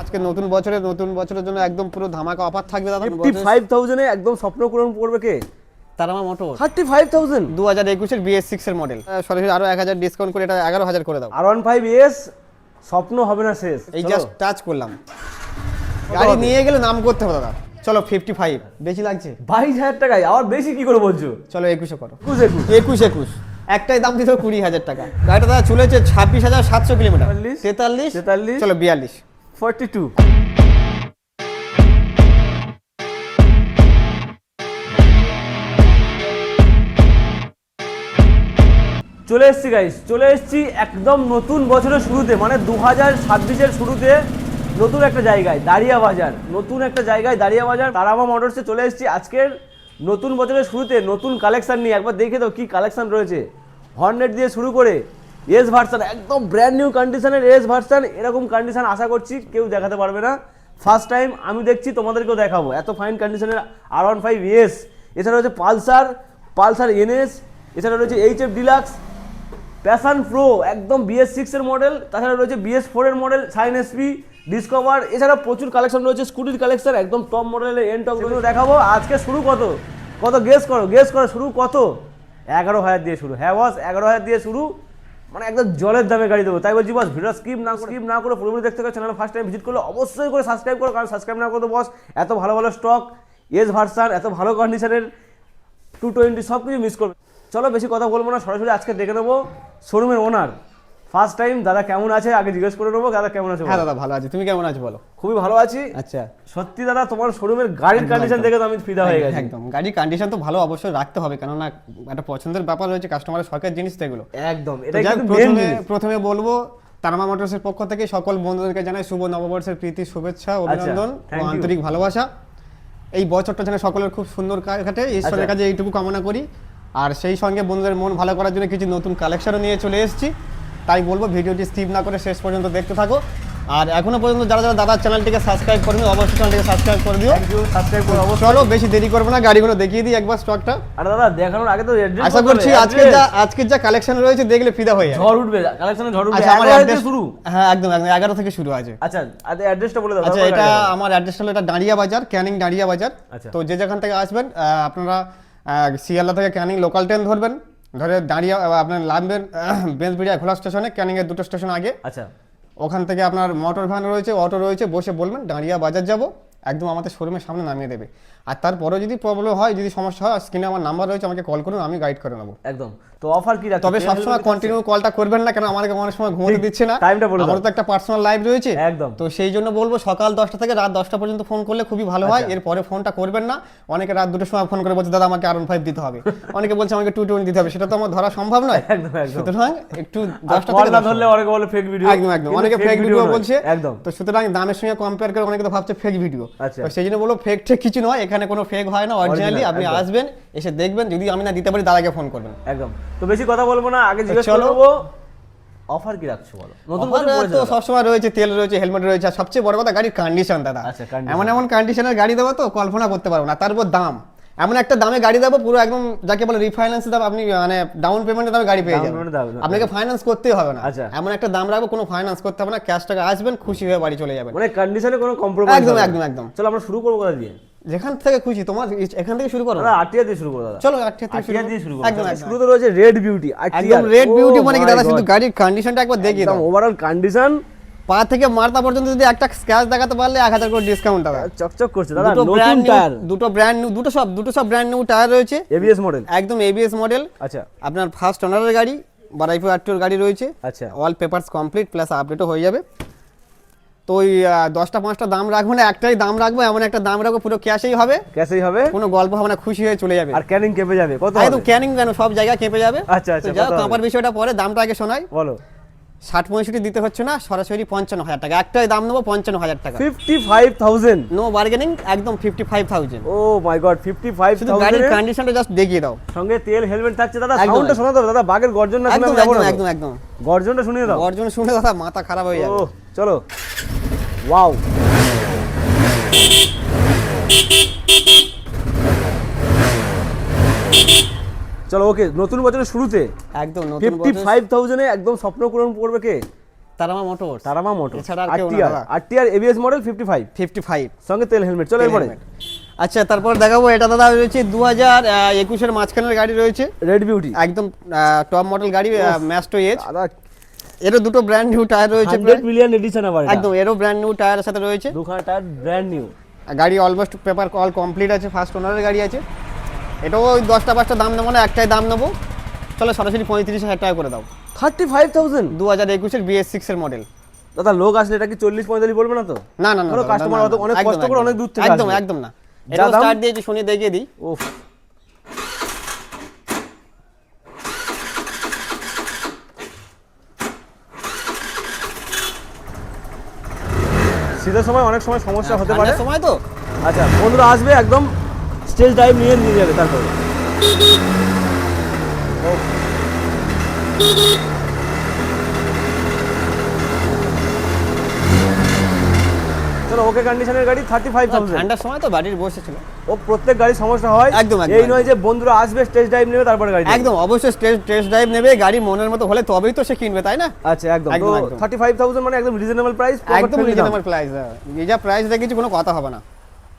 আজকে নতুন বছরে নতুন বছরের জন্য একদম পুরো ধামাকা অফার থাকবে দাদা। ফাইভ থাউজেন্ডে একদম স্বপ্ন পূরণ করবে কে? Tarama motor thirty five thousand? দু হাজার একুশের বিএস সিক্স এর মডেল সরাসরি আরও এক হাজার ডিসকাউন্ট করে এটা এগারো হাজার করে দাও। আর ওয়ান ফাইভ ইয়েস স্বপ্ন হবে না শেষ। এই জাস্ট টাচ করলাম। গাড়ি নিয়ে গেলে নাম করতে হবে দাদা। চলো ফিফটি ফাইভ বেশি লাগছে? বাইশ হাজার টাকায়? আবার বেশি কি করে বলছো? চলো একুশে করো। একুশ একুশ। একুশ একুশ। একটাই দাম দিতে কুড়ি হাজার টাকা। গাড়িটা দাদা চলেছে ছাব্বিশ হাজার সাতশো কিলোমিটার। তেতাল্লিশ। তেতাল্লিশ, চলো বিয়াল্লিশ। ফর্টি টু চলে এসছি গাইস চলে এসছি একদম নতুন বছরের শুরুতে মানে দু হাজার ছাব্বিশের শুরুতে নতুন একটা জায়গায় দাঁড়িয়া বাজার নতুন একটা জায়গায় দাঁড়িয়া বাজার তারামা মোটরসে চলে এসেছি আজকের নতুন বছরের শুরুতে, নতুন কালেকশান নিয়ে। একবার দেখে দাও কি কালেকশান রয়েছে। হর্নেট দিয়ে শুরু করে এস ভার্সান একদম ব্র্যান্ড নিউ কন্ডিশনের এস ভার্সান এরকম কন্ডিশন আশা করছি কেউ দেখাতে পারবে না। ফার্স্ট টাইম আমি দেখছি তোমাদেরকেও দেখাবো। এত ফাইন কন্ডিশনের আর ওয়ান ফাইভ এস এছাড়া রয়েছে পালসার পালসার এনএস এছাড়া রয়েছে H F Deluxe Passion Pro একদম বিএস সিক্স এর মডেল তাছাড়া রয়েছে বিএস ফোর এর মডেল সাইন এসপি ডিসকভার এছাড়া প্রচুর কালেকশন রয়েছে স্কুটির কালেকশন একদম টপ মডেলের এন টপ দেখাবো। আজকে শুরু কত? কত গেস করো? গেস করো শুরু কত? এগারো হাজার দিয়ে শুরু। হ্যাঁ বস এগারো হাজার দিয়ে শুরু। মানে একদম জলের দামে গাড়ি দেবো। তাই বলছি, বস ভিডিও স্কিপ না স্কিপ না করে পুরোপুরি দেখতে হবে চ্যানেল ফার্স্ট টাইম ভিজিট করলে অবশ্যই করে সাবস্ক্রাইব করো, কারণ সাবস্ক্রাইব না করতে বস, এত ভালো ভালো স্টক এস ভার্সান এত ভালো কন্ডিশনের টু টোয়েন্টি সব কিছু মিস করবে। চলো, বেশি কথা বলব না, সরাসরি আজকে দেখে নেব শোরুমের ওনার ফার্স্ট টাইম দাদা কেমন আছে? আগে জিজ্ঞেস করে নেব দাদা কেমন আছে হ্যাঁ দাদা ভালো আছে। তুমি কেমন আছো বলো? খুবই ভালো আছি। আচ্ছা। সত্যি দাদা তোমার শোরুমের গাড়ির কন্ডিশন দেখে তো আমি ফিদা হয়ে গেছি। একদম। গাড়ির কন্ডিশন তো ভালো অবশ্যই রাখতে হবে কেননা একটা পছন্দের ব্যাপার রয়েছে কাস্টমারের শখের জিনিস তো এগুলো। একদম এটা প্রথমে প্রথমে বলব তারামা মোটরসের পক্ষ থেকে সকল বন্ধুদেরকে জানাই শুভ নববর্ষের প্রীতি শুভেচ্ছা অভিনন্দন ও আচ্ছা, thank you. আন্তরিক ভালোবাসা। এই বছরটা যেন সকলের খুব সুন্দর কাটে ঈশ্বরের আচ্ছা। কাছে এইটুকু কামনা করি। আর সেই সঙ্গে বন্ধুদের মন ভালো করার জন্য কিছু নতুন কালেকশনও নিয়ে চলে এসেছি। তাই বলব ভিডিওটি স্কিপ না করে শেষ পর্যন্ত দেখতে থাকো। আর এখনও পর্যন্ত যারা যারা দাদার চ্যানেলটিকে সাবস্ক্রাইব করেনি অবশ্যই চ্যানেলটিকে সাবস্ক্রাইব করে দিও। সাবস্ক্রাইব করো অবশ্যই। চলো বেশি দেরি করব না গাড়িগুলো দেখিয়ে দিই একবার স্টকটা আর দাদা দেখানোর আগে তো আশা করছি আজকে যা আজকের যা কালেকশন রয়েছে দেখলে ফিদা হয়ে যাবে। ঝড় উঠবে কালেকশনে ঝড় উঠবে আচ্ছা আমার অ্যাড্রেস শুরু। হ্যাঁ একদম একদম এগারো থেকে শুরু আছে। আচ্ছা আচ্ছা অ্যাড্রেসটা বলে দাও আচ্ছা এটা আমার অ্যাড্রেস হলো এটা দাঁড়িয়া বাজার ক্যানিং দাঁড়িয়া বাজার। আচ্ছা। তো যে যেখান থেকে আসবেন আহ, আপনারা আহ, শিয়ালদা থেকে ক্যানিং লোকাল ট্রেন ধরবেন। ধরে দাঁড়িয়ে আপনার নামবেন বেঞ্চবিড়িয়া খোলা স্টেশনে ক্যানিং এর দুটো স্টেশন আগে। আচ্ছা। ওখান থেকে আপনার মোটর ভ্যান রয়েছে অটো রয়েছে বসে বলবেন দাঁড়িয়া বাজার যাব একদম আমাদের শোরুমের সামনে নামিয়ে দেবে। আর তারপরেও যদি প্রবলেম হয় যদি সমস্যা হয় স্ক্রিনে আমার নাম্বার রয়েছে আমাকে কল করুন আমি গাইড করে নেব। একদম। তো অফার কি তবে সবসময় কন্টিনিউ কলটা করবেন না কেন আমাকে অনেক সময় ঘুমোতে দিচ্ছে না। টাইমটা বলে দাও। আমারও তো একটা পার্সোনাল লাইফ রয়েছে। একদম। তো সেই জন্য বলব সকাল দশটা থেকে রাত দশটা পর্যন্ত ফোন করলে খুবই ভালো হয়। আচ্ছা। এরপরে ফোনটা করবেন না। অনেকে রাত দুটোর সময় ফোন করে বলছে দাদা আমাকে আরন ফাইভ দিতে হবে। অনেকে বলছে আমাকে টু টোয়েন্টি দিতে হবে। সেটা তো আমার ধরা সম্ভব নয়। একদম একদম। সুতরাং একটু দশটা থেকে না ধরলে অনেকে বলে ফেক ভিডিও একদম একদম। অনেকে ফেক ভিডিও বলছে। একদম। তো সুতরাং দামের সঙ্গে কম্পেয়ার করে অনেকে তো ভাবছে ফেক ভিডিও আচ্ছা। তো সেই জন্য বলব ফেক ঠেক কিছু নয়। এখানে কোনো ফেক হয় না অরিজিনালি আপনি আসবেন এসে দেখবেন যদি আমি না দিতে পারি দাদাকে ফোন করবেন। একদম। তো বেশি কথা বলব না আগে জিজ্ঞেস। করব অফার কি রাখছো বলো? নতুন তো। সবসময় রয়েছে তেল রয়েছে হেলমেট রয়েছে আর সবচেয়ে বড় কথা গাড়ির কন্ডিশন দাদা। আচ্ছা, এমন এমন কন্ডিশনের গাড়ি দেবো তো কল্পনা করতে পারব না তারপর দাম। এমন একটা দামে গাড়ি দেবো পুরো একদম যাকে বলে রিফাইন্যান্স দাম আপনি মানে ডাউন পেমেন্টের দামে গাড়ি পেয়ে যাবেন। আপনাকে ফাইন্যান্স করতেই হবে না। আচ্ছা। এমন একটা দাম রাখব কোনো ফাইন্যান্স করতে হবে না ক্যাশ টাকা আসবেন খুশি হয়ে বাড়ি চলে যাবেন। মানে কন্ডিশনে কোনো কম্প্রোমাইজ একদম একদম একদম। চলো আমরা শুরু করব কোথা দিয়ে? যেখান থেকে খুশি তোমার এখান থেকে শুরু করো। দাদা আটিয়া দিয়ে শুরু করো দাদা। চলো আটটা থেকে আটিয়া দিয়ে শুরু করো। একদম একদম। শুরুতে রয়েছে রেড বিউটি একদম রেড বিউটি মানে কি দাদা শুধু গাড়ির কন্ডিশনটা একবার দেখিয়ে দাও। ওভারঅল কন্ডিশন পা থেকে মারতা পর্যন্ত যদি একটা স্ক্র্যাচ দেখাতে পারলে এক হাজার করে ডিসকাউন্ট দাদা। চকচক করছে দাদা দুটো নতুন ব্র্যান্ড টায়ার দুটো ব্র্যান্ড নিউ দুটো সব দুটো সব ব্র্যান্ড নিউ টায়ার রয়েছে। এবিএস মডেল একদম এবিএস মডেল আচ্ছা। আপনার ফার্স্ট ওনারের গাড়ি বারাইপুর আটটোর গাড়ি রয়েছে। আচ্ছা। অল পেপারস কমপ্লিট প্লাস আপডেটও হয়ে যাবে। তো ওই দশটা পাঁচটা দাম রাখব না একটাই দাম রাখব এমন একটা দাম রাখব পুরো ক্যাশেই হবে। ক্যাশেই হবে? কোনো গল্প হবে না খুশি হয়ে চলে যাবে। আর ক্যানিং কেঁপে যাবে কত একদম ক্যানিং কেন সব জায়গায় কেঁপে যাবে। আচ্ছা, আচ্ছা, হবে? কাঁপার বিষয়টা পরে দামটা আগে শোনাই। বলো। ষাট পঁয়ষট্টি দিতে হচ্ছে না সরাসরি পঞ্চান্ন হাজার টাকা। একটাই দাম নেব পঞ্চান্ন হাজার টাকা। Fifty five thousand no bargaining একদম fifty five thousand oh my god fifty five শুধু গাড়ির কন্ডিশনটা জাস্ট দেখিয়ে দাও। সঙ্গে তেল হেলমেট থাকছে দাদা সাউন্ডটা শোনা দাও দাদা বাঘের গর্জন না শুনে একদম একদম একদম গর্জনটা শুনিয়ে দাও। গর্জন শুনে দাদা মাথা খারাপ হয়ে যাবে। ও চলো। ওয়াও। চলো ওকে নতুন বছরের শুরুতে। একদম নতুন ফিফটি ফাইভ থাউজেন্ডে একদম স্বপ্ন পূরণ করবে কে? তারামা মোটর তারামা মোটর এছাড়া আর RTR. ABS model 55 fifty five সঙ্গে তেল হেলমেট চলো এরপরে। আচ্ছা তারপর দেখাবো এটা দাদা রয়েছে দু হাজার একুশের মাঝখানের গাড়ি রয়েছে। রেড বিউটি একদম টপ মডেল গাড়ি ম্যাস্টো এজ দাদা এরও দুটো ব্র্যান্ড নিউ টায়ার রয়েছে 100 মিলিয়ন এডিশন আবার একদম এরও ব্র্যান্ড নিউ টায়ারের সাথে রয়েছে। দুখানা টায়ার ব্র্যান্ড নিউ গাড়ি অলমোস্ট পেপার অল কমপ্লিট আছে ফার্স্ট ওনারের গাড়ি আছে। এটাও ওই দশটা পাঁচটা দাম নেব না একটাই দাম নেব। চলো সরাসরি পঁয়ত্রিশ হাজার টাকা করে দাও। থার্টি ফাইভ থাউজেন্ড দু হাজার একুশের বিএস সিক্সের মডেল দাদা লোক আসলে এটা কি চল্লিশ পঁয়তাল্লিশ বলবে না তো? না না না অত- অনেক কষ্ট করে অনেক দূর থেকে একদম একদম না। এটা স্টার্ট দিয়েছি শুনে দেখিয়ে দিই। ওফ শীতের সময় অনেক সময় সমস্যা হতে পারে। সময় তো। আচ্ছা বন্ধুরা আসবে একদম স্টেজ টাইম নিয়ে নিয়ে যাবে তারপরে। ওকে কন্ডিশনের গাড়ি থার্টি ফাইভ থাউজেন্ড ঠান্ডার সময় তো বাড়ির বসেছিল ও প্রত্যেক গাড়ি সমস্যা হয়। একদম, এই নয় যে বন্ধুরা আসবে টাইম নেবে তারপরে গাড়ি একদম অবশ্যই টেস্ট টেস্ট ড্রাইভ নেবে গাড়ি মনের মতো হলে তবেই তো সে কিনবে তাই না? আচ্ছা একদম। থার্টি ফাইভ থাউজেন্ড মানে একদম রিজনেবল প্রাইস একদম রিজনেবল প্রাইস এই যা প্রাইস দেখেছি কোনো কথা হবে না।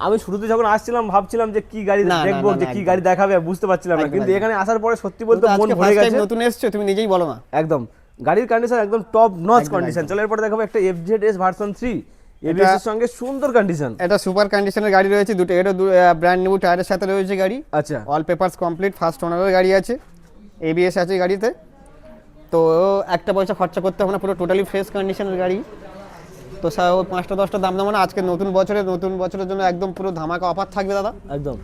আমি শুরুতে যখন আসছিলাম ভাবছিলাম যে কি গাড়ি দেখব যে কি গাড়ি দেখাবে বুঝতে পারছিলাম না। কিন্তু এখানে আসার পরে সত্যি বলতে মন ভরে গেছে। নতুন এসছো তুমি নিজেই বলো না। একদম। গাড়ির কন্ডিশন একদম টপ নচ কন্ডিশন। চলো এরপরে দেখাবো একটা FZ S version three ABS এর সঙ্গে সুন্দর কন্ডিশন এটা সুপার কন্ডিশনের গাড়ি রয়েছে দুটো এটা ব্র্যান্ড নিউ টায়ারের সাথে রয়েছে গাড়ি। আচ্ছা। অল পেপারস কমপ্লিট ফার্স্ট ওনারের গাড়ি আছে এবিএস আছে গাড়িতে। তো একটা পয়সা খরচা করতে হবে না পুরো টোটালি ফ্রেশ কন্ডিশনের গাড়ি। তো স্যার ওই পাঁচটা দশটা দাম না আজকে নতুন বছরে নতুন বছরের জন্য একদম পুরো ধামাকা অফার থাকবে দাদা। একদম।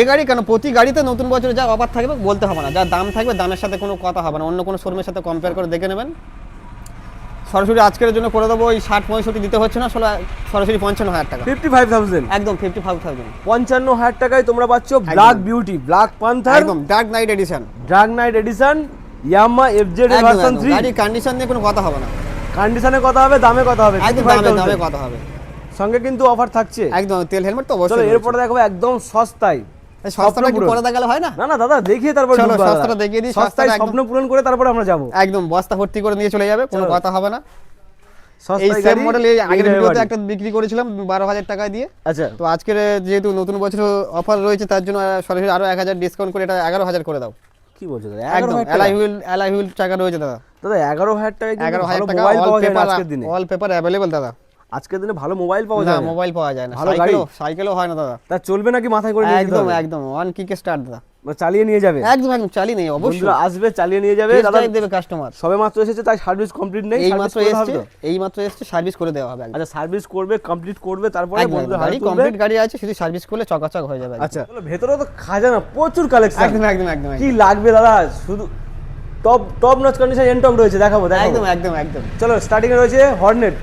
এ গাড়ি কেন প্রতি গাড়িতে নতুন বছরে যা অফার থাকবে বলতে হবে না। যা দাম থাকবে দামের সাথে কোনো কথা হবে না অন্য কোনো শোরুমের সাথে কম্পেয়ার করে দেখে নেবেন। সরাসরি আজকের জন্য করে দেবো ওই ষাট পঁয়ষট্টি দিতে হচ্ছে না সরাসরি পঞ্চান্ন হাজার টাকা। ফিফটি ফাইভ থাউজেন্ড একদম ফিফটি ফাইভ থাউজেন্ড পঞ্চান্ন হাজার টাকায় তোমরা পাচ্ছ ব্ল্যাক বিউটি ব্ল্যাক পান্থার একদম dark knight edition dark knight edition Yamaha FZ version three গাড়ির কন্ডিশন নিয়ে কোনো কথা হবে না। কন্ডিশনে কথা হবে দামে কথা হবে একদম দামে দামে কথা হবে। সঙ্গে কিন্তু অফার থাকছে। একদম তেল হেলমেট তো চলো অবশ্যই এরপরে দেখো একদম সস্তায়। সস্তাটা একটু পরে দেখালে হয় না? না না দাদা দেখিয়ে তারপর চলো, সস্তাটা দেখিয়ে দিই, সস্তায় স্বপ্ন পূরণ করে তারপরে আমরা যাব। একদম বস্তা ভর্তি করে নিয়ে চলে যাবে কোনো কথা হবে না। এই সেম মডেল এই আগের ভিডিওতে একটা বিক্রি করেছিলাম বারো হাজার টাকা দিয়ে। আচ্ছা। তো আজকের যেহেতু নতুন বছর অফার রয়েছে তার জন্য সরাসরি আরও এক হাজার ডিসকাউন্ট করে এটা এগারো হাজার করে দাও। কি বলছো দাদা? একদম টাকা? হুইল অ্যালাই হুইল টাকা রয়েছে দাদা। দাদা এগারো হাজার টাকায় এগারো হাজার টাকা all paper all paper available দাদা। আজকের দিনে ভালো মোবাইল পাওয়া যায় না। মোবাইল পাওয়া যায় না। ভালো গাড়ি? সাইকেলও হয় না দাদা। তা চলবে নাকি মাথায় করে নিয়ে একদম একদম ওয়ান কিকে স্টার্ট দাদা। চালিয়ে নিয়ে যাবে? একদম একদম চালি নেই অবশ্যই। আসবে চালিয়ে নিয়ে যাবে। দাদা দেবে কাস্টমার সবে মাত্র এসেছে তাই সার্ভিস কমপ্লিট নেই এই মাত্র এসছে? এই মাত্র এসছে সার্ভিস করে দেওয়া হবে আচ্ছা সার্ভিস করবে কমপ্লিট করবে তারপরে বন্ধুরা গাড়ি কমপ্লিট গাড়ি আছে শুধু সার্ভিস করলে চকাচক হয়ে যাবে। আচ্ছা ভেতরে তো খাজানা প্রচুর কালেকশন একদম একদম একদম কি লাগবে দাদা? শুধু টপ টপ নচ কন্ডিশন এনটক রয়েছে দেখাবো দেখাবো। একদম একদম একদম। চলো স্টার্টিং এ রয়েছে হর্নেট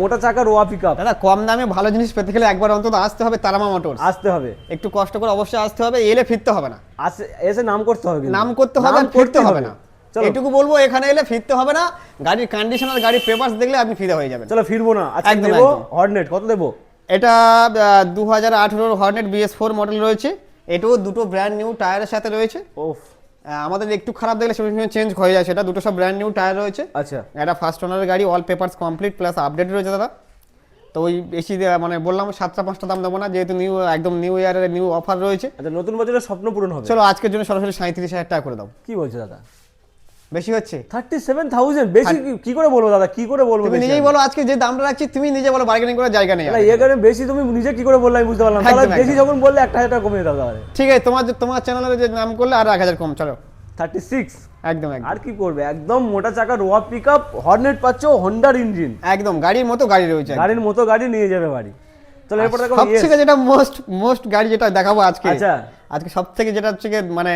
মোটা চাকা রোয়া পিকআপ দাদা কম দামে ভালো জিনিস পেতে গেলে একবার অন্তত আসতে হবে তারামা মোটরস আসতে হবে। একটু কষ্ট করে অবশ্যই আসতে হবে এলে ফিরতে হবে না। এসে নাম করতে হবে নাম করতে হবে ফিরতে হবে না। এটুকু বলব এখানে এলে ফিরতে হবে না। গাড়ির কন্ডিশন আর গাড়ির পেপারস দেখলে আপনি ফিরে হয়ে যাবেন। চলো ফিরবো না। আজকে একদম, দেবো হর্নেট কত দেবো? এটা দু হাজার আঠেরোর হর্নেট বিএস ফোর মডেল রয়েছে। এটাও দুটো ব্র্যান্ড নিউ টায়ারের সাথে রয়েছে। ওফ। আমাদের একটু খারাপ দেখলে সেটা চেঞ্জ হয়ে যায়। সেটা দুটো সব ব্র্যান্ড নিউ টায়ার রয়েছে। আচ্ছা। একটা ফার্স্ট ওনারের গাড়ি all papers complete plus update রয়েছে দাদা। তো ওই বেশি মানে বললাম সাতটা পাঁচটা দাম দেবো না যেহেতু নিউ একদম নিউ ইয়ারের নিউ অফার রয়েছে। আচ্ছা নতুন বছরের স্বপ্ন পূরণ হবে। চলো আজকের জন্য সরাসরি সাঁত্রিশ হাজার টাকা করে দাও। কি বলছো দাদা? বেশি হচ্ছে? থার্টি সেভেন থাউজেন্ড বেশি কি- করে বলব দাদা? কি করে বলব তুমি নিজেই বলো আজকে যে দামটা রাখছি তুমি নিজে বলো বার্গেনিং করার জায়গা নেই আর। এখানে বেশি তুমি নিজে কি করে বললে আমি বুঝতে পারলাম তাহলে বেশি যখন বললে একটা হাজার টাকা কমিয়ে দাও তাহলে। ঠিক আছে তোমার তোমার চ্যানেলে যে নাম করলে আর এক হাজার কম চলো। Thirty six? একদম আর কি করবে? একদম মোটা চাকা রোয়া পিক আপ হর্নেট পাচ্ছ হন্ডার ইঞ্জিন একদম গাড়ির মতো গাড়ি রয়েছে। গাড়ির মতো গাড়ি নিয়ে যাবে বাড়ি। চলো এরপর দেখো সব yes। যেটা মোস্ট মোস্ট গাড়ি যেটা দেখাবো আজকে আচ্ছা। আজকে সব থেকে যেটা হচ্ছে মানে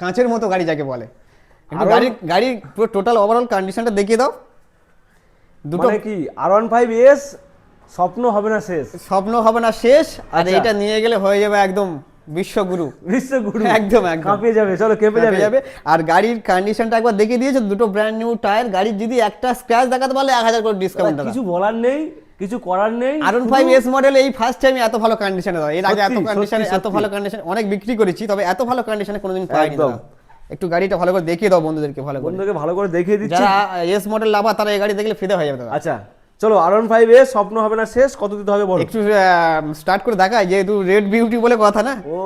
কাঁচের মতো গাড়ি যাকে বলে। গাড়ির গাড়ির পুরো টোটাল ওভারঅল কন্ডিশনটা দেখিয়ে দাও। দুটো মানে কি আর ওয়ান ফাইভ এস স্বপ্ন হবে না শেষ? স্বপ্ন হবে না শেষ আর আচ্ছা। এটা নিয়ে গেলে হয়ে যাবে একদম বিশ্বগুরু। বিশ্বগুরু। একদম, একদম। কাঁপিয়ে যাবে চলো কেঁপে যাবে। যাবে। আর গাড়ির কন্ডিশনটা একবার দেখিয়ে দিয়েছে দুটো ব্র্যান্ড নিউ টায়ার গাড়ির যদি একটা স্ক্র্যাচ দেখাতে পারলে এক হাজার করে ডিসকাউন্ট কিছু বলার নেই কিছু করার নেই আরন ফাইভ এস মডেল এই ফার্স্ট টাইম এত ভালো কন্ডিশনে দাও এর আগে এত কন্ডিশনে এত ভালো কন্ডিশন অনেক বিক্রি করেছি তবে এত ভালো কন্ডিশনে কোনোদিন পাইনি একদম। একটু গাড়িটা ভালো করে দেখিয়ে দাও বন্ধুদেরকে ভালো করে। বন্ধুকে ভালো করে দেখিয়ে দিচ্ছি। যারা এস মডেল লাভা তারা এই গাড়ি দেখলে ফিদে হয়ে যাবে দাদা। আচ্ছা চলো আর ওয়ান ফাইভ এ স্বপ্ন হবে না শেষ কত দিতে হবে বলো? একটু স্টার্ট করে দেখায় যেহেতু রেড বিউটি বলে কথা না। ও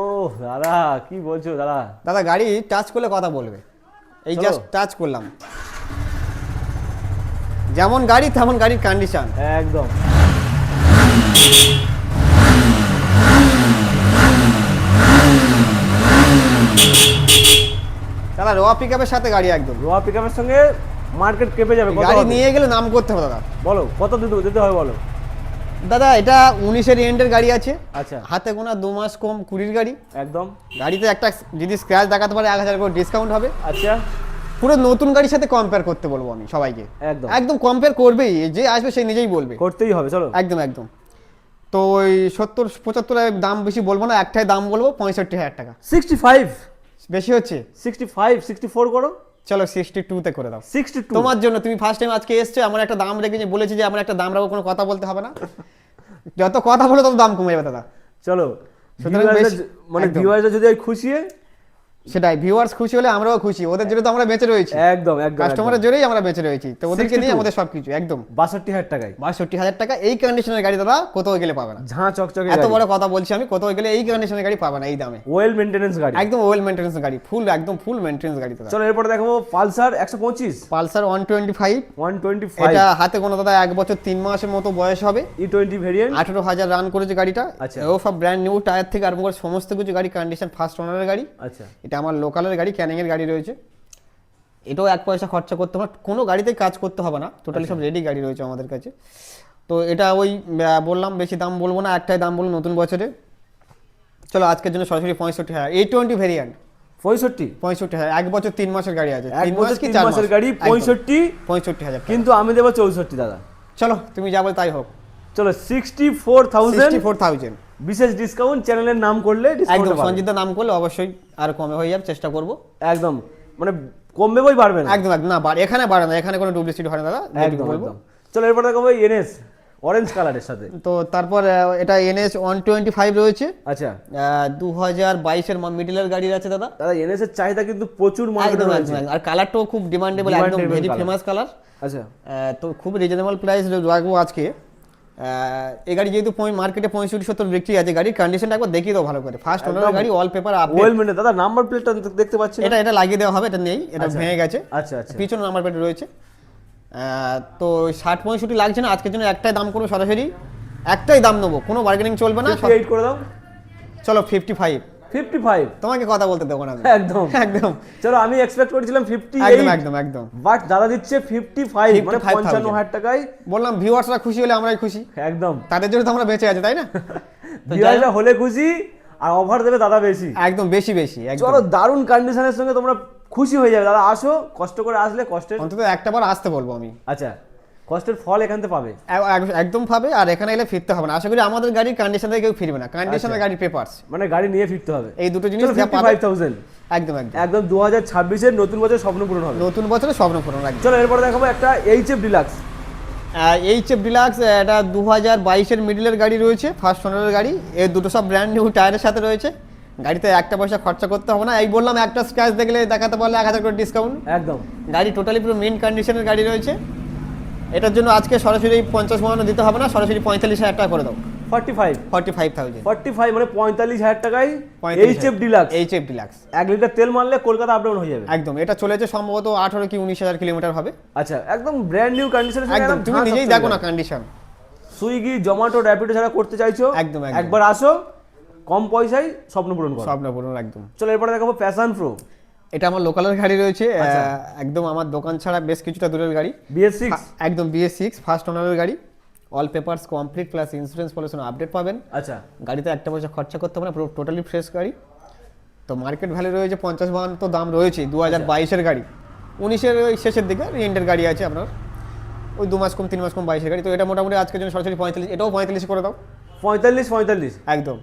দাদা কি বলছো দাদা? দাদা গাড়ি টাচ করলে কথা বলবে। এই। জাস্ট টাচ করলাম। যেমন গাড়ি তেমন গাড়ির কন্ডিশন একদম। দাদা র পিক সাথে গাড়ি একদম। রোয়া পিকআপের সঙ্গে মার্কেট কেঁপে যাবে গাড়ি নিয়ে গেলে নাম করতে হবে দাদা। বলো কত দিতে দিতে হবে বলো? দাদা এটা উনিশের এন্ডের গাড়ি আছে। আচ্ছা। হাতে গোনা দু মাস কম কুড়ির গাড়ি। একদম। গাড়িতে একটা যদি স্ক্র্যাচ দেখাতে পারে এক হাজার করে ডিসকাউন্ট হবে। আচ্ছা। পুরো নতুন গাড়ির সাথে কম্পেয়ার করতে বলব আমি সবাইকে। একদম। একদম কম্পেয়ার করবেই যে আসবে সে নিজেই বলবে। করতেই হবে চলো। একদম একদম। তো ওই সত্তর পঁচাত্তর দাম বেশি বলব না একটাই দাম বলব পঁয়ষট্টি হাজার টাকা। সিক্সটি ফাইভ বেশি হচ্ছে? সিক্সটি ফাইভ সিক্সটি ফোর করো। চলো সিক্সটি টুতে করে দাও। সিক্সটি তোমার জন্য তুমি ফার্স্ট টাইম আজকে এসছো আমার একটা দাম রেখে যে বলেছি যে আমার একটা দাম রাখব কোনো কথা বলতে হবে না। যত কথা বলো তত দাম কমে যাবে দাদা। চলো মানে একদম। যদি খুশি হয়, সেটাই ভিউয়ার্স খুশি হলে আমরাও খুশি ওদের জন্য তো আমরা বেঁচে রয়েছি। একদম একদম কাস্টমারের জন্যই আমরা বেঁচে রয়েছি তো ওদেরকে নিয়ে 62 আমাদের সবকিছু একদম। বাষট্টি হাজার টাকায়। বাষট্টি হাজার টাকা এই কন্ডিশনের গাড়ি দাদা কোথাও গেলে পাবে না। ঝাঁ চকচকে এত বড় কথা বলছি আমি কোথাও গেলে এই কন্ডিশনের গাড়ি পাবে না এই দামে। ওয়েল মেনটেনেন্স গাড়ি। একদম ওয়েল মেনটেন্স গাড়ি ফুল একদম ফুল মেনটেন্স গাড়ি দাদা। চলো এরপরে দেখাবো পালসার একশো পঁচিশ। Pulsar one twenty five one twenty five এটা হাতে কোনো দাদা এক বছর তিন মাসের মতো বয়স হবে। ই টোয়েন্টি ভেরিয়েন্ট আঠেরো হাজার রান করেছে গাড়িটা। আচ্ছা। ও সব ব্র্যান্ড নিউ টায়ার থেকে আরম্ভ করে সমস্ত কিছু গাড়ি কন্ডিশন ফার্স্ট ওনারের গাড়ি। আচ্ছা। এটা আমার লোকালের গাড়ি ক্যানিংয়ের গাড়ি রয়েছে। এটাও এক পয়সা খরচা করতে হবে কোনো গাড়িতে কাজ করতে হবে না। টোটালি আচ্ছা। সব রেডি গাড়ি রয়েছে আমাদের কাছে। তো এটা ওই বললাম বেশি দাম বলব না একটাই দাম বলব নতুন বছরে। চলো আজকের জন্য সরাসরি পঁয়ষট্টি হাজার। এই টোয়েন্টি ভেরিয়েন্ট পঁয়ষট্টি? পঁয়ষট্টি হাজার। এক বছর তিন মাসের গাড়ি আছে। এক বছর মাস কি চার মাসের গাড়ি পঁয়ষট্টি। পঁয়ষট্টি হাজার কিন্তু আমি দেবো চৌষট্টি দাদা। চলো তুমি যা বলে তাই হোক। চলো sixty four thousand four thousand বিশেষ ডিসকাউন্ট চ্যানেলের নাম করলে একদম সঞ্জিতার নাম করলে অবশ্যই আর কমে হয়ে যাবে চেষ্টা করব। একদম মানে কমবে বই বাড়বে না। একদম একদম না বাড়ে এখানে বাড়ে না এখানে কোনো ডুপ্লিসিটি হয় না দাদা একদম একদম। চলো এরপর দেখাবো এনএস অরেঞ্জ কালারের সাথে। তো তারপর এটা এনএস ওয়ান টোয়েন্টি ফাইভ রয়েছে। আচ্ছা। দু হাজার বাইশের মিডিলের গাড়ি আছে দাদা। দাদা এনএস এর চাহিদা কিন্তু প্রচুর মার্কেটে রয়েছে। আর কালারটাও খুব ডিমান্ডেবল একদম ভেরি ফেমাস কালার আচ্ছা। তো খুব রিজনেবল প্রাইস রাখব আজকে। এই গাড়ি যেহেতু মার্কেটে পঁয়ষট্টি সত্তর বিক্রি আছে গাড়ির কন্ডিশনটা একবার দেখিয়ে দাও ভালো করে। ফার্স্ট ওনার গাড়ি অল পেপার আপডেট ওয়েল দাদা নাম্বার প্লেটটা দেখতে পাচ্ছি এটা এটা লাগিয়ে দেওয়া হবে এটা নেই এটা আচ্ছা। ভেঙে গেছে। আচ্ছা আচ্ছা। পিছনে নাম্বার প্লেট রয়েছে। তো ষাট পঁয়ষট্টি লাগছে না আজকের জন্য একটাই দাম করব সরাসরি। একটাই দাম নেব কোনো বার্গেনিং চলবে না করে দাও। চলো ফিফটি ফাইভ ফিফটি ফাইভ তোমাকে কথা বলতে দেবো না একদম। একদম। চলো আমি এক্সপেক্ট করেছিলাম ফিফটি একদম একদম একদম। বাট দাদা দিচ্ছে ফিফটি ফাইভ মানে পঞ্চান্ন হাজার টাকায়। বললাম ভিউয়ার্সরা খুশি হলে আমরাই খুশি। একদম। তাদের জন্য তো আমরা বেঁচে আছি তাই না? বিয়ারটা হলে খুশি আর অফার দেবে দাদা বেশি। একদম বেশি বেশি চলো দারুণ কন্ডিশনের সঙ্গে তোমরা খুশি হয়ে যাবে। দাদা আসো কষ্ট করে আসলে কষ্টের অন্তত একটা বার আসতে বলব আমি। আচ্ছা। কষ্টের ফল এখান থেকে পাবে। এক- একদম পাবে আর এখানে এলে ফিরতে হবে না। আশা করি আমাদের গাড়ির কন্ডিশন কেউ ফিরবে না। কন্ডিশনের আচ্ছা। গাড়ির পেপারস মানে গাড়ি নিয়ে ফিরতে হবে। এই দুটো জিনিস ফাইভ থাউজেন্ড একদম একদম। একদম দু হাজার ছাব্বিশের নতুন বছর স্বপ্ন পূরণ হবে। নতুন বছরের স্বপ্ন পূরণ চলো এরপরে দেখাবো একটা H F Deluxe H F Deluxe এটা দু হাজার বাইশের মিডিলের গাড়ি রয়েছে ফার্স্ট ওনারের গাড়ি। এর দুটো সব ব্র্যান্ড নিউ টায়ারের সাথে রয়েছে। গাড়িতে একটা পয়সা খরচা করতে হবে না। এই বললাম একটা স্ক্র্যাচ দেখলে দেখাতে পারলে এক হাজার করে ডিসকাউন্ট একদম। গাড়ি টোটালি পুরো মেন কন্ডিশনের গাড়ি রয়েছে। এটার জন্য আজকে সরাসরি পঞ্চাশ মহানো দিতে হবে না সরাসরি পঁয়তাল্লিশ হাজার টাকা করে দাও forty five forty five thousand forty five মানে পঁয়তাল্লিশ হাজার। টাকায় H F Deluxe H F Deluxe এক লিটার তেল মারলে কলকাতা হয়ে যাবে। একদম এটা চলেছে সম্ভবত আঠারো কি উনিশ হাজার কিলোমিটার হবে। আচ্ছা একদম ব্র্যান্ড নিউ কন্ডিশনের একদম তুমি নিজেই দেখো না কন্ডিশন সুইগি জোম্যাটো র্যাপিডো যারা করতে চাইছো? একদম, একদম। একবার আসো কম পয়সায় স্বপ্ন পূরণ করো। স্বপ্ন পূরণ একদম। চলো এরপরে দেখাবো প্যাশন প্রো এটা আমার লোকালের গাড়ি রয়েছে আচ্ছা। একদম আমার দোকান ছাড়া বেশ কিছুটা দূরের গাড়ি। বিএস সিক্স একদম বিএস সিক্স ফার্স্ট ওনারের গাড়ি। All papers complete plus insurance pollution update পাবেন। আচ্ছা। গাড়িতে একটা পয়সা খরচা করতে হবে না পুরো টোটালি ফ্রেশ গাড়ি। তো মার্কেট ভ্যালু রয়েছে পঞ্চাশ বাহান তো দাম রয়েছে দু হাজার বাইশের গাড়ি। উনিশের ওই শেষের দিকে রেন্টের গাড়ি আছে আপনার। ওই দু মাস কম তিন মাস কম বাইশের গাড়ি। তো এটা মোটামুটি আজকের জন্য সরাসরি পঁয়তাল্লিশ এটাও পঁয়তাল্লিশ করে দাও। পঁয়তাল্লিশ পঁয়তাল্লিশ। একদম।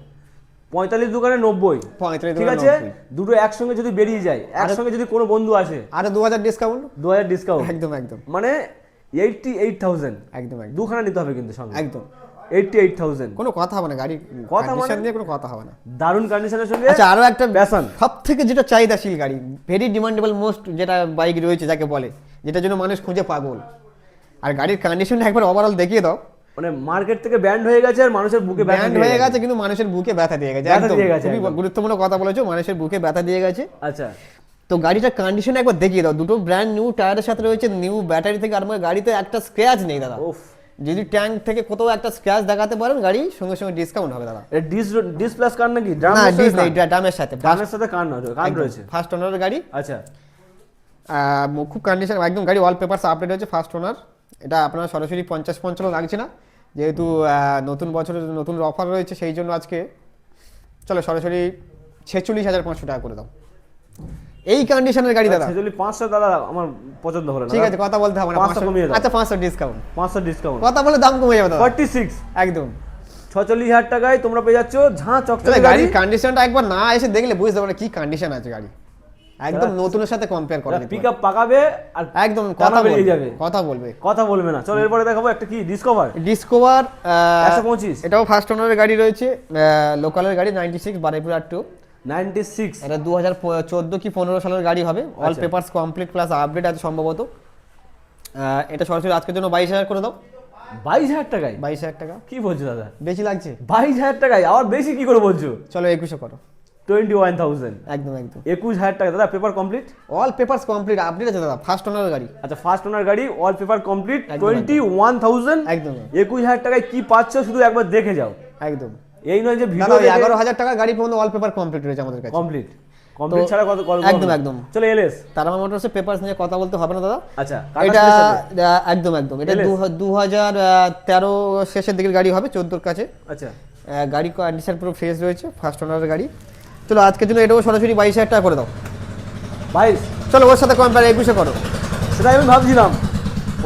পঁয়তাল্লিশ দোকানে নব্বই। পঁয়তাল্লিশ ঠিক আছে? দুটো একসঙ্গে যদি বেরিয়ে যায় একসঙ্গে যদি কোনো বন্ধু আসে আরও দু হাজার ডিসকাউন্ট দু হাজার ডিসকাউন্ট একদম একদম। মানে এইটটি এইট থাউজেন্ড একদম একদম। দুখানা নিতে হবে কিন্তু সঙ্গে। একদম। এইটটি এইট থাউজেন্ড কোনো কথা হবে না গাড়ি কথা মানে? নিয়ে কোনো কথা হবে না। দারুণ কন্ডিশনের সঙ্গে আচ্ছা আরও একটা Passion। সব থেকে যেটা চাহিদাশীল গাড়ি ভেরি ডিমান্ডেবল মোস্ট যেটা বাইক রয়েছে যাকে বলে যেটার জন্য মানুষ খুঁজে পাগল। আর গাড়ির কন্ডিশনটা একবার ওভারঅল দেখিয়ে দাও। মানে মার্কেট থেকে ব্যান্ড হয়ে গেছে আর মানুষের বুকে ব্যান্ড হয়ে গেছে। কিন্তু মানুষের বুকে ব্যথা দিয়ে গেছে একদম। খুবই গুরুত্বপূর্ণ কথা বলেছ মানুষের বুকে ব্যথা দিয়ে গেছে। আচ্ছা। তো গাড়িটার কন্ডিশন একবার দেখিয়ে দাও দুটো ব্র্যান্ড নিউ টায়ারের সাথে রয়েছে নিউ ব্যাটারি থেকে আর গাড়িতে একটা স্ক্র্যাচ নেই দাদা। যদি ট্যাঙ্ক থেকে কোথাও একটা স্ক্র্যাচ দেখাতে পারেন গাড়ি সঙ্গে সঙ্গে ডিসকাউন্ট হবে দাদা। ডিস ডিস প্লাস কার নাকি? ড্রাম না ডিস নেই ডামের সাথে ড্রামের সাথে কার না কার রয়েছে? ফার্স্ট ওনারের গাড়ি। আচ্ছা। খুব কন্ডিশন একদম গাড়ি ওয়াল পেপারস আপডেট হয়েছে ফার্স্ট ওনার এটা আপনার সরাসরি পঞ্চাশ পঞ্চান্ন লাগছে না যেহেতু নতুন বছরের নতুন অফার রয়েছে সেই জন্য আজকে চলো সরাসরি ছেচল্লিশ হাজার পাঁচশো টাকা করে দাও। এই কন্ডিশনের গাড়ি দাদা। ছেচল্লিশ পাঁচশো দাদা আমার পছন্দ হলো ঠিক আছে কথা বলতে হবে না পাঁচশো কমিয়ে দাও। আচ্ছা পাঁচশো ডিসকাউন্ট পাঁচশো ডিসকাউন্ট কথা বলে দাম কমে যাবে ফর্টি সিক্স একদম। ছচল্লিশ হাজার টাকায় তোমরা পেয়ে যাচ্ছ ঝাঁ চকচকে গাড়ি। গাড়ির কন্ডিশনটা একবার না এসে দেখলে বুঝতে পারবে কি কন্ডিশন আছে গাড়ি। একদম নতুনের সাথে কম্পেয়ার করা পিক আপ পাকাবে আর একদম কথা বেরিয়ে যাবে। কথা বলবে। কথা বলবে না। চলো এরপরে দেখাবো একটা কি? ডিসকভার ডিসকভার একশো পঁচিশ। এটাও ফার্স্ট ওনারের গাড়ি রয়েছে লোকালের গাড়ি নাইনটি সিক্স বারাইপুর আর টু নাইনটি সিক্স এটা দু হাজার চোদ্দ কি পনেরো সালের গাড়ি হবে। All. Papers complete plus update আছে সম্ভবত। এটা সরাসরি আজকের জন্য বাইশ হাজার করে দাও। বাইশ হাজার টাকায়? বাইশ হাজার টাকা। কি বলছো দাদা? বেশি লাগছে। বাইশ হাজার টাকায়? আবার বেশি কি করে বলছো? চলো একুশে করো। টোয়েন্টি ওয়ান থাউজেন্ড একদম একদম। একুশ হাজার টাকা। দাদা paper complete all papers complete update আছে দাদা ফার্স্ট ওনারের গাড়ি। আচ্ছা ফার্স্ট ওনার গাড়ি all paper complete twenty one thousand একদম একুশ হাজার টাকায় কি পাচ্ছ শুধু একবার দেখে যাও। একদম। এই নয় যে ভিডিও এগারো হাজার টাকা গাড়ি পর্যন্ত অল পেপার কমপ্লিট রয়েছে আমাদের কাছে। কমপ্লিট কমপ্লিট ছাড়া কত একদম, একদম। চলো এলএস তারামা মোটরসের পেপারস নিয়ে কথা বলতে হবে না দাদা। আচ্ছা এটা একদম একদম। এটা দু হাজার তেরো শেষের দিকের গাড়ি হবে চোদ্দোর কাছে। আচ্ছা। গাড়ি কন্ডিশন পুরো ফ্রেশ রয়েছে ফার্স্ট ওনারের গাড়ি। চলো আজকের জন্য এটাও সরাসরি বাইশ হাজার টাকা করে দাও। বাইশ? চলো ওর সাথে কম্পেয়ার একুশে করো। সেটাই আমি ভাবছিলাম।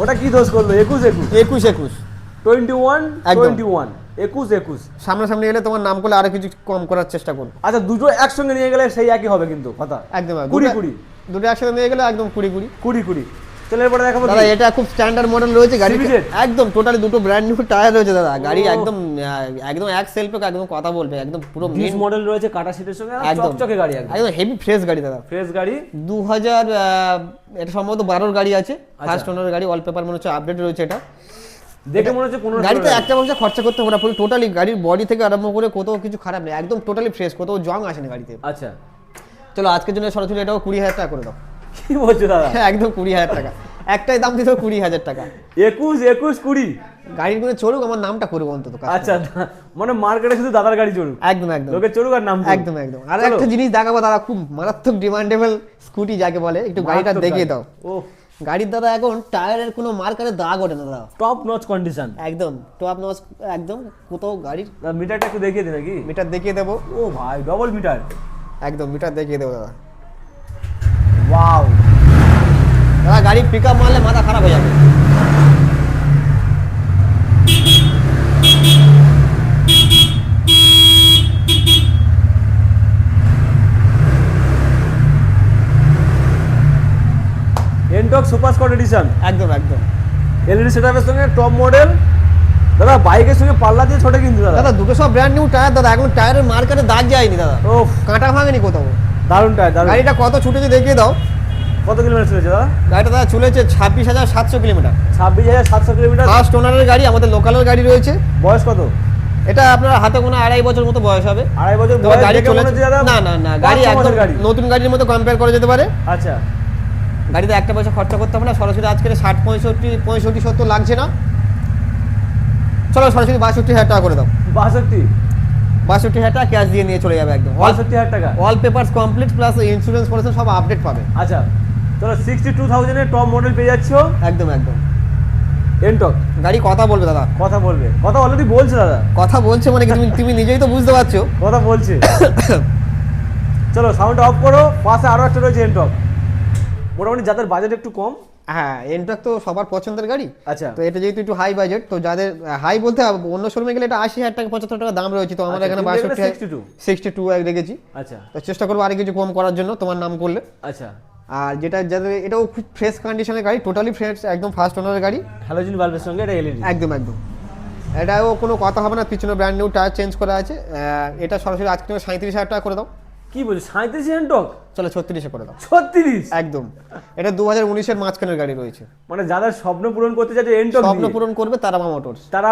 ওটা কি দোষ করল? একুশ একুশ? একুশ একুশ। Twenty one. Twenty one. একুশ একুশ। সামনাসামনি এলে তোমার নাম করলে আরও কিছু কম করার চেষ্টা করব আচ্ছা দুটো একসঙ্গে নিয়ে গেলে সেই একই হবে কিন্তু কথা। একদম। কুড়ি কুড়ি। দুটো একসাথে নিয়ে গেলে একদম কুড়ি কুড়ি। কুড়ি কুড়ি। চলো এরপরে দেখাবো দাদা এটা খুব স্ট্যান্ডার্ড মডেল রয়েছে গাড়ি একদম টোটালি দুটো ব্র্যান্ড নিউ টায়ার রয়েছে দাদা। গাড়ি একদম একদম এক সেলফে একদম কথা বলবে একদম পুরো মডেল রয়েছে কাটা সিটের সঙ্গে একদম। চকচকে গাড়ি একদম। একদম হেভি ফ্রেশ গাড়ি দাদা। ফ্রেশ গাড়ি। দু হাজার এটা সম্ভবত গাড়ি আছে। আচ্ছা। ফার্স্ট ওনার গাড়ি মনে হচ্ছে আপডেট রয়েছে এটা। দেখে মনে হচ্ছে পনেরো গাড়িতে একটা পয়সা খরচা করতে হবে না পুরো টোটালি গাড়ির বডি থেকে আরম্ভ করে কোথাও কিছু খারাপ নেই একদম টোটালি ফ্রেশ কোথাও জং আসেনি গাড়িতে। আচ্ছা। চলো আজকের জন্য সরাসরি এটাও কুড়ি হাজার টাকা করে দাও। কি বলছো দাদা? হ্যাঁ একদম কুড়ি হাজার টাকা। একটাই দাম দিতে কুড়ি হাজার টাকা। একুশ একুশ কুড়ি? গাড়ির করে চলুক আমার নামটা করব অন্তত কাজ আচ্ছা মানে মার্কেটে শুধু দাদার গাড়ি চলুক? একদম একদম। লোকে চলুক আর নাম একদম একদম। আর একটা জিনিস দেখাবো দাদা খুব মারাত্মক ডিমান্ডেবল স্কুটি যাকে বলে একটু গাড়িটা দেখিয়ে দাও। ও গাড়ির দাদা এখন টায়ারের কোনো মার্কারের দাগ ওঠে না দাদা। টপ নচ কন্ডিশন একদম টপ নস একদম কোথাও গাড়ির মিটারটা একটু দেখিয়ে দিন নাকি? মিটার দেখিয়ে দেবো। ও ভাই ডবল মিটার একদম মিটার দেখিয়ে দেবো দাদা। ওয়াও দাদা গাড়ির পিক আপ মারলে মাথা খারাপ হয়ে যাবে। এনটক সুপার স্কট এডিশন একদম একদম। এলইডি সেটআপের সঙ্গে টপ মডেল দাদা বাইকের সঙ্গে পাল্লা দিয়ে ছোটে কিন্তু দাদা। দাদা দুটো সব ব্র্যান্ড নিউ টায়ার দাদা। এখন টায়ারের মার্কারের দাগ যায়নি দাদা। ও কাঁটা ভাঙেনি কোথাও। দারুণ টায়ার দারুণ। গাড়িটা কত ছুটেছে দেখিয়ে দাও। কত কিলোমিটার চলেছে দাদা? গাড়িটা দাদা চলেছে ছাব্বিশ হাজার সাতশো কিলোমিটার ছাব্বিশ হাজার সাতশো কিলোমিটার ফার্স্ট ওনারের গাড়ি আমাদের লোকালের গাড়ি রয়েছে। বয়স কত? এটা আপনার হাতে কোনো আড়াই বছর মতো বয়স হবে। আড়াই বছর গাড়ি দাদা না না না গাড়ি একদম গাড়ি। নতুন গাড়ির মতো কম্পেয়ার করা যেতে পারে। আচ্ছা। গাড়িতে একটা পয়সা খরচা করতে হবে না সরাসরি আজকে ষাট পঁয়ষট্টি পঁয়ষট্টি সত্তর লাগছে না। চলো সরাসরি বাষট্টি হাজার টাকা করে দাও। বাষট্টি? বাষট্টি হাজার টাকা ক্যাশ দিয়ে নিয়ে চলে যাবে একদম। বাষট্টি হাজার টাকা? All papers complete plus insurance করেছে সব আপডেট পাবে। আচ্ছা চলো সিক্সটি টু থাউজেন্ডের টপ মডেল পেয়ে যাচ্ছ? একদম একদম। এনটক গাড়ি কথা বলবে দাদা। কথা বলবে। কথা অলরেডি বলছে দাদা। কথা বলছে মানে তুমি তুমি নিজেই তো বুঝতে পারছ? কথা বলছে। চলো সাউন্ড অফ করো। পাশে আরও একটা রয়েছে এনটক মোটামুটি যাদের বাজেট একটু কম হ্যাঁ এনটক তো সবার পছন্দের গাড়ি। আচ্ছা। তো এটা যেহেতু একটু হাই বাজেট তো যাদের হাই বলতে হবে, অন্য শোরুমে গেলে এটা আশি হাজার টাকা পঁচাত্তর টাকা দাম রয়েছে তো আমাদের আচ্ছা, এখানে বাষট্টি 62 সিক্সটি টু রেখেছি আচ্ছা। তো চেষ্টা করব আরও কিছু কম করার জন্য তোমার নাম করলে। আচ্ছা। আর যেটা যাদের এটাও খুব ফ্রেশ কন্ডিশনের গাড়ি টোটালি ফ্রেশ একদম ফার্স্ট ওনারের গাড়ি। হ্যালোজিন বাল্বের সঙ্গে এটা এলইডি একদম একদম। এটাও কোনো কথা হবে না পিছনে ব্র্যান্ড নিউ টায়ার চেঞ্জ করা আছে। এটা সরাসরি আজকে সাঁত্রিশ হাজার টাকা করে দাও। কি বলছি সাঁত্রিশ হাজার টক চলো ছত্রিশে করে দাও। ছত্রিশ? একদম। এটা দু হাজার উনিশের মাঝখানের গাড়ি রয়েছে। মানে যারা স্বপ্ন পূরণ করতে চাইছে এনটক স্বপ্ন পূরণ করবে তারামা মোটরস তারা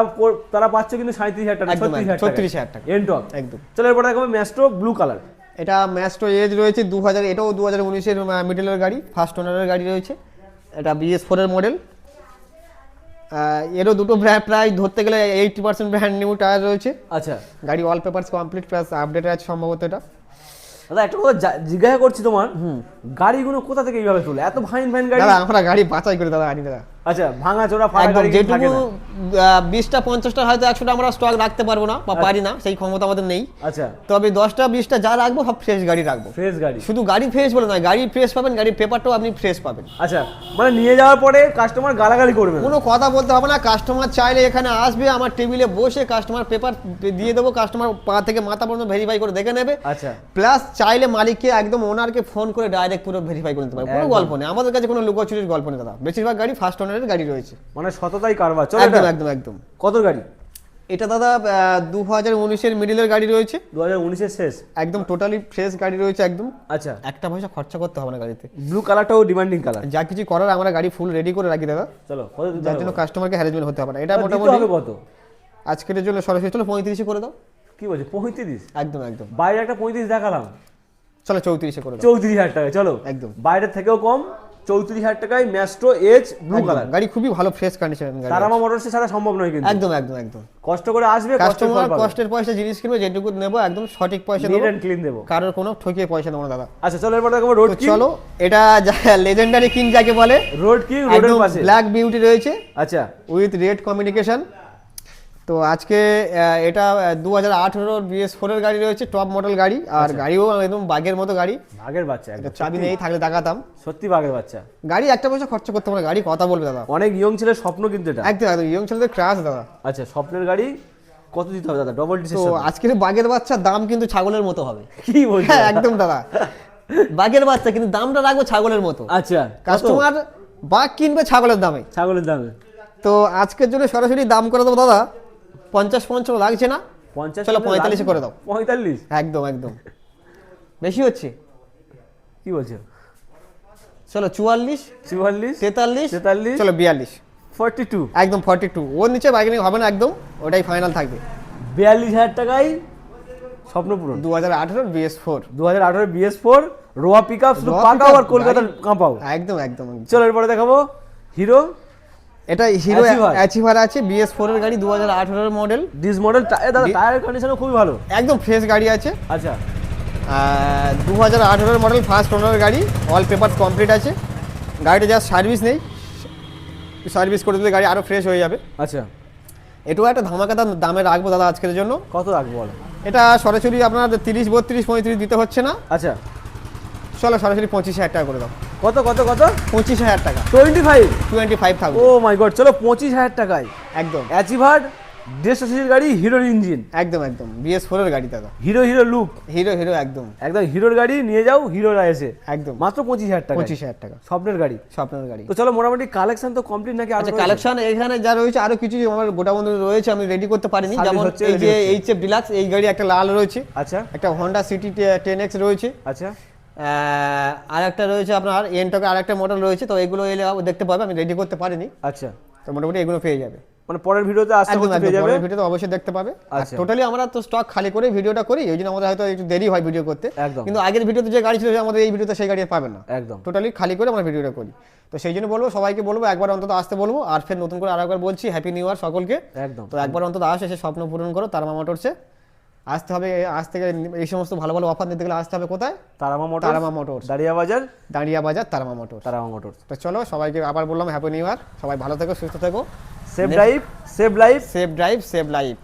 তারা পাচ্ছে কিন্তু সাঁত্রিশ হাজার টাকা ছত্রিশ হাজার 36,000 টাকা। এনটক একদম। চলো এরপরে দেখাবো ম্যাস্ট্রো ব্লু কালার এটা ম্যাস্ট্রো এজ রয়েছে দু হাজার এটাও দু হাজার উনিশের মিডলের গাড়ি ফার্স্ট ওনারের গাড়ি রয়েছে। এটা বিএস ফোরের মডেল এরও দুটো ব্র্যান্ড প্রায় ধরতে গেলে eighty percent brand new tyre রয়েছে। আচ্ছা। গাড়ি all papers complete plus update আছে সম্ভবত এটা। দাদা একটা কথা জিজ্ঞাসা করছি তোমার। গাড়িগুলো কোথা থেকে এইভাবে তোলে? এত ভাইন ভাইন গাড়ি। আমরা গাড়ি বাঁচাই করে দাদা আনি দাদা। আচ্ছা ভাঙা চোরা একদম যেটুকু বিশটা পঞ্চাশটা হয়তো একশোটা আমরা স্টক রাখতে পারব না বা পারি না সেই ক্ষমতা আমাদের নেই। আচ্ছা। তবে দশটা বিশটা যা রাখব সব ফ্রেশ গাড়ি রাখব। ফ্রেশ গাড়ি। শুধু গাড়ি ফ্রেশ বলে নয় গাড়ি ফ্রেশ পাবেন গাড়ির পেপারটাও আপনি ফ্রেশ পাবেন। আচ্ছা মানে নিয়ে যাওয়ার পরে কাস্টমার গালাগালি করবে। কোনো কথা বলতে হবে না কাস্টমার চাইলে এখানে আসবে আমার টেবিলে বসে কাস্টমার পেপার দিয়ে দেবো কাস্টমার পা থেকে মাথা পর্যন্ত ভেরিফাই করে দেখে নেবে। আচ্ছা। প্লাস চাইলে মালিককে একদম ওনারকে ফোন করে ডাইরেক্ট পুরো ভেরিফাই করে নিতে পারবে কোনো গল্প নেই। আমাদের কাছে কোনো লুকোচুরির গল্প নেই দাদা। বেশিরভাগ গাড়ি ফার্স্ট ওনারের গাড়ি রয়েছে। মানে সততাই কারবার। চলো একদম একদম একদম। কত গাড়ি? এটা দাদা দু হাজার উনিশের মিডিলের গাড়ি রয়েছে। দু হাজার উনিশের শেষ? একদম টোটালি ফ্রেশ গাড়ি রয়েছে একদম। আচ্ছা। একটা পয়সা খরচা করতে হবে না গাড়িতে। ব্লু কালারটাও ডিমান্ডিং কালার যা কিছু করার আমরা গাড়ি ফুল রেডি করে রাখি দাদা। চলো যার জন্য কাস্টমারকে হ্যারেজমেন্ট হতে হবে না। এটা মোটামুটি কত? আজকের জন্য সরাসরি চলো পঁয়ত্রিশে করে দাও। কি বলছি পঁয়ত্রিশ? একদম একদম। বাইরে একটা পঁয়ত্রিশ দেখালাম। চলো চৌত্রিশে করে দাও। চৌত্রিশ হাজার টাকা চলো। একদম। বাইরের থেকেও কম চৌত্রিশ হাজার টাকায় ম্যাস্ট্রো এজ ব্লু। কালার গাড়ি খুবই ভালো ফ্রেশ কন্ডিশন গাড়ি তারামা মোটরসে ছাড়া সম্ভব নয় কিন্তু। একদম একদম একদম। কষ্ট করে আসবে কাস্টমার কষ্টের পয়সা জিনিস কিনবে যেটুকু নেব একদম সঠিক পয়সা দেবো। অ্যান্ড ক্লিন দেবো। কারোর কোনো ঠকিয়ে পয়সা দেবো না দাদা। আচ্ছা চলো এরপর দেখাবো রোড কি চলো এটা লেজেন্ডারি কিং যাকে বলে রোড কি রোডের পাশে। ব্ল্যাক বিউটি রয়েছে। আচ্ছা। উইথ রেড কমিউনিকেশন তো আজকে এটা দু হাজার আঠেরোর বিএস ফোরের গাড়ি রয়েছে টপ মডেল গাড়ি। আর গাড়িও একদম বাঘের মতো গাড়ি। বাঘের বাচ্চা চাবি নেই থাকলে দেখাতাম সত্যি বাঘের বাচ্চা। গাড়ি একটা পয়সা খরচা করতে পারে গাড়ি কথা বলবে দাদা। অনেক ইয়ং ছেলের স্বপ্ন কিন্তু এটা। একদম একদম ইয়ং ছেলেদের ক্রাশ দাদা। আচ্ছা স্বপ্নের গাড়ি কত দিতে হবে দাদা? ডবল ডিসের তো আজকের বাঘের বাচ্চার দাম কিন্তু ছাগলের মতো হবে। কি বলছো হ্যাঁ একদম দাদা। বাঘের বাচ্চা কিন্তু দামটা রাখব ছাগলের মতো। আচ্ছা কাস্টমার বাঘ কিনবে ছাগলের দামে। ছাগলের দামে। তো আজকের জন্য সরাসরি দাম করে দেবো দাদা। পঞ্চাশ পঞ্চাশ লাগছে না? পঞ্চাশ চলো, 45 করে দাও। পঁয়তাল্লিশ? একদম একদম। বেশি হচ্ছে? কি বলছো? চলো চুয়াল্লিশ চুয়াল্লিশ তেতাল্লিশ তেতাল্লিশ চলো বিয়াল্লিশ। Forty two. একদম ফর্টি টু। ওর নিচে বাইকিং হবে না একদম ওটাই ফাইনাল থাকবে। বিয়াল্লিশ হাজার টাকায় স্বপ্ন পূরণ। দু হাজার আঠেরোর বিএস ফোর দু হাজার আঠারো বিএস ফোর রোয়া পিক আপ শুধু পাকাও আর কলকাতার কাঁপাও। একদম একদম। চলো এরপরে দেখাবো। হিরো এটা হিরো। অ্যাচিভার আছে বিএস ফোরের গাড়ি দু হাজার আঠেরোর মডেল ডিস মডেল দাদা টায়ার কন্ডিশনও খুবই ভালো। একদম ফ্রেশ গাড়ি আছে। আচ্ছা। দু হাজার আঠেরোর মডেল ফার্স্ট ওনার গাড়ি অল পেপার কমপ্লিট আছে। গাড়িটা যা সার্ভিস নেই। সার্ভিস করে দিলে গাড়ি আরও ফ্রেশ হয়ে যাবে। আচ্ছা। এটাও একটা ধামাকাদার দামে রাখব দাদা আজকের জন্য। কত রাখব বলো? এটা সরাসরি আপনার তিরিশ বত্রিশ পঁয়ত্রিশ দিতে হচ্ছে না। আচ্ছা। চলো সরাসরি পঁচিশ হাজার টাকা করে দাও। কত কত কত? পঁচিশ হাজার টাকা। টোয়েন্টি ফাইভ টোয়েন্টি ফাইভ থাকবে ও মাই গড চলো পঁচিশ হাজার টাকায়। একদম। অ্যাচিভার দেড়শো সিসির গাড়ি হিরোর ইঞ্জিন একদম একদম। বিএস ফোরের গাড়ি দাদা Hero Hero look Hero Hero একদম। একদম হিরোর গাড়ি নিয়ে যাও হিরোরা এসে। একদম। মাত্র পঁচিশ হাজার টাকা পঁচিশ হাজার টাকা। স্বপ্নের গাড়ি। স্বপ্নের গাড়ি। তো চলো মোটামুটি কালেকশন তো কমপ্লিট নাকি আচ্ছা কালেকশন এখানে যা রয়েছে আরও কিছু আমার গোটা বন্ধু রয়েছে আমি রেডি করতে পারিনি। যেমন এই যে হচ্ছে। এইচ এফ ডিলাক্স এই গাড়ি একটা লাল রয়েছে। আচ্ছা। একটা হন্ডা সিটি টেন এক্স রয়েছে। আচ্ছা। আর একটা রয়েছে আপনার এনটকে আর একটা মডেল রয়েছে তো এগুলো এলে দেখতে পাবে আমি রেডি করতে পারিনি। আচ্ছা। তো মোটামুটি এগুলো পেয়ে যাবে। মানে পরের ভিডিওতে আসতে করতে পেয়ে যাবে? পরের ভিডিওতে অবশ্যই দেখতে পাবে। আচ্ছা। টোটালি আমরা তো স্টক খালি করে ভিডিওটা করি ওই জন্য আমাদের হয়তো একটু দেরি হয় ভিডিও করতে। একদম। কিন্তু আগের ভিডিওতে যে গাড়ি ছিল আমাদের এই ভিডিওতে সেই গাড়ি পাবেন না। একদম। টোটালি খালি করে আমরা ভিডিওটা করি। তো সেই জন্য বলব সবাইকে বলব একবার অন্তত আসতে বলব আর ফের নতুন করে আরেকবার বলছি হ্যাপি নিউ ইয়ার সকলকে। একদম। তো একবার অন্তত আসে এসে স্বপ্ন পূরণ করো তারমা মোটরসে আসতে হবে আজ থেকে এই সমস্ত ভালো ভালো অফার নিতে গেলে আসতে হবে কোথায়? তারামা মোটর তারামা মোটর দাঁড়িয়া বাজার দাঁড়িয়া বাজার তারামা মোটর তারামা মোটর তো চলো সবাইকে আবার বললাম হ্যাপি নিউ ইয়ার সবাই ভালো থেকো সুস্থ থেকো। Safe drive save life safe drive save life